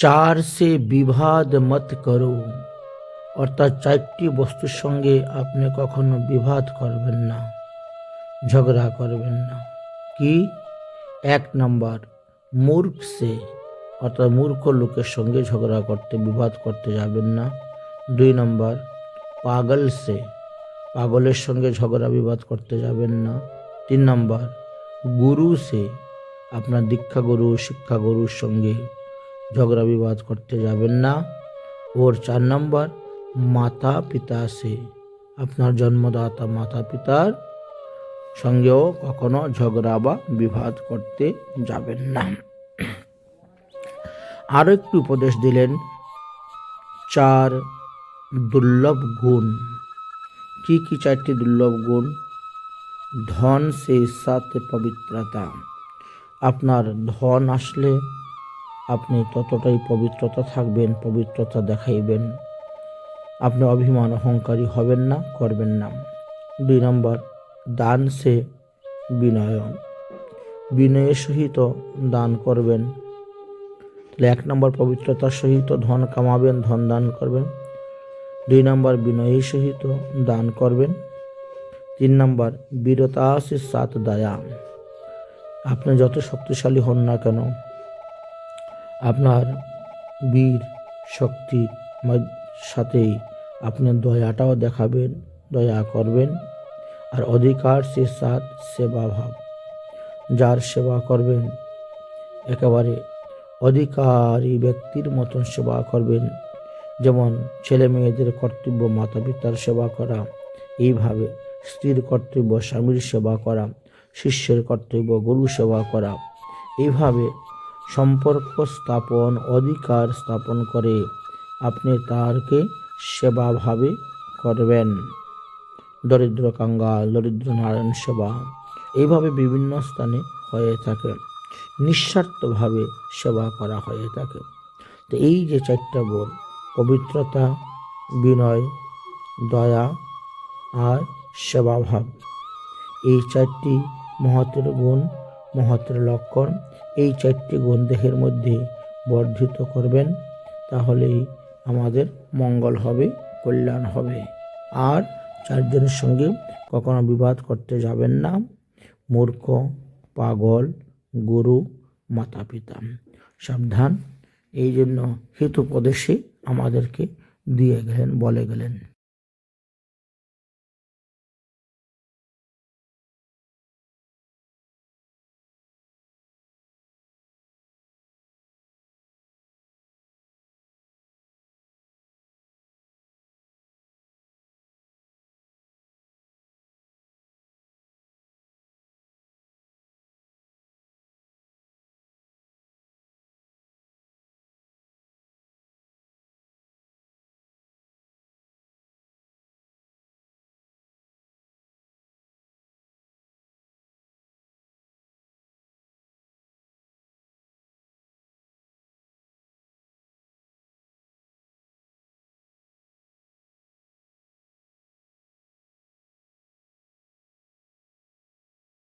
চার সে বিবাদ মত করো। অর্থাৎ চারটি বস্তুর সঙ্গে আপনি কখনো বিবাদ করবেন না, ঝগড়া করবেন না। কি? এক নম্বর, মূর্খ সে, অর্থাৎ মূর্খ লোকের সঙ্গে ঝগড়া করতে, বিবাদ করতে যাবেন না। দুই নম্বর, পাগল সে, পাগলের সঙ্গে ঝগড়া, বিবাদ করতে যাবেন না। তিন নম্বর, গুরু সে, আপনার দীক্ষা গুরু শিক্ষা গুরুর সঙ্গে ঝগড়া বিবাদ করতে যাবেন না। ওর চার নম্বর, মাতা পিতা সে। আপনার জন্মদাতা মাতা পিতার সঙ্গেও কখনো ঝগড়া বা বিবাদ করতে যাবেন না। আরও একটি উপদেশ দিলেন, চার দুর্লভ গুণ। কি কি চারটি দুর্লভ গুণ? ধন, সে সাথে পবিত্রতা। আপনার ধন আসলে আপনি ততটাই পবিত্রতা থাকবেন, পবিত্রতা দেখাইবেন। আপনি অভিমান, অহংকারী হবেন না, করবেন না। দুই নম্বর, দান সে বিনয় বিনয়ের সহিত দান করবেন। তাহলে এক নম্বর, পবিত্রতার সহিত ধন কামাবেন, ধন দান করবেন। দুই নম্বর, বিনয়ের সহিত দান করবেন। তিন নম্বর বীরতা সে সাত দয়া। আপনি যত শক্তিশালী হন না কেন আপনার বীর শক্তি সাথেই আপনার দয়াটাও দেখাবেন, দয়া করবেন। আর অধিকার সে সাথ সেবা ভাব যার সেবা করবেন, একেবারে অধিকারী ব্যক্তির মতন সেবা করবেন। যেমন ছেলে মেয়েদের কর্তব্য মাতা পিতার সেবা করা, এইভাবে স্ত্রীর কর্তব্য, স্বামীর সেবা করা, শিষ্যের কর্তব্য গুরু সেবা করা, এইভাবে সম্পর্ক স্থাপন, অধিকার স্থাপন করে আপনি তারকে সেবাভাবে করবেন। দরিদ্র কাঙ্গাল দরিদ্র নারায়ণ সেবা এইভাবে বিভিন্ন স্থানে হয়ে থাকে। নিঃস্বার্থভাবে সেবা করা হয়ে থাকে। তো এই যে চারটা গুণ, পবিত্রতা, বিনয়, দয়া আর সেবাভাব, এই চারটি মহতের গুণ মহতের লক্ষণ এই চারটি গুণ দেহের মধ্যে বর্ধিত করবেন, তাহলেই আমাদের মঙ্গল হবে, কল্যাণ হবে। আর চারজনের সঙ্গে কখনো বিবাদ করতে যাবেন না। মূর্খ, পাগল, গুরু মাতা পিতা সাবধান, এই জন্য হিতোপদেশে আমাদেরকে দিয়ে গেলেন, বলে গেলেন।